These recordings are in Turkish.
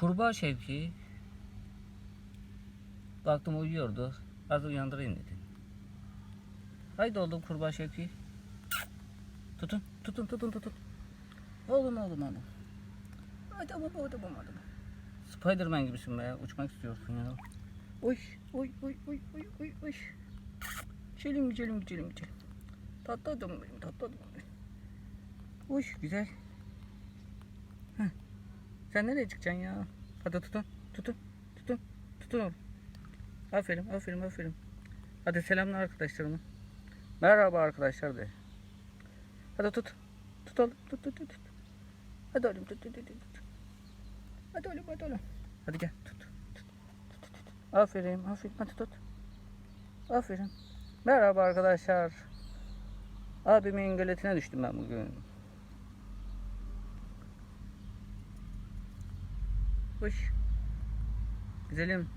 Kurbağa Şevki baktım uyuyordu. Az uyandırayım dedim. Haydi oğlum kurbağa Şevki. Tutun, tutun, tutun, tutun. Oğlum, oğlum, oğlum. Hadi baba, hadi baba, hadi. Spiderman gibisin be, uçmak istiyorsun ya. Oy, oy, oy, oy, oy, oy, oy. Güzelim, güzelim, güzelim, güzelim. Tatlı adamım benim, tatlı adamım benim. Uy, güzel. Sen nereye çıkacaksın ya? Hadi tutun, tutun, tutun, tutun. Aferin, aferin, aferin. Hadi selamla arkadaşlarıma. Merhaba arkadaşlar de. Hadi tut. Tut oğlum, tut, tut, tut. Hadi oğlum, tut, tut, tut, tut. Hadi oğlum, hadi oğlum. Hadi gel, tut. Aferin, aferin, hadi tut. Aferin. Merhaba arkadaşlar. Abimin göletine düştüm ben bugün. Hoş. Güzelim.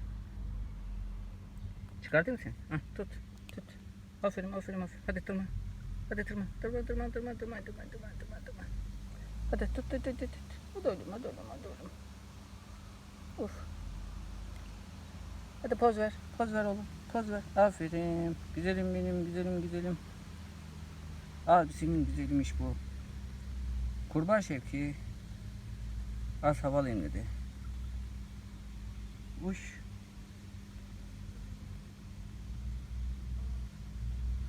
Çıkartayım mı seni? Hah, tut. Tut. Aferin aferin aferin. Hadi tırma. Hadi tırma. Tırma tırma tırma tırma tırma tırma tırma tırma. Hadi tut tut tut. tut. Hadi oğlum hadi oğlum hadi oğlum. Uf. Hadi poz ver. Poz ver oğlum. Poz ver. Aferin. Güzelim benim güzelim güzelim. Abi senin güzelmiş bu. Kurban Şevki. Az havalayayım dedi. Uş.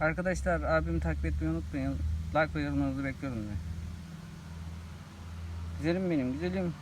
Arkadaşlar abimi takip etmeyi unutmayın. Like ve yorumlarınızı bekliyorum ben. Güzelim benim güzelim.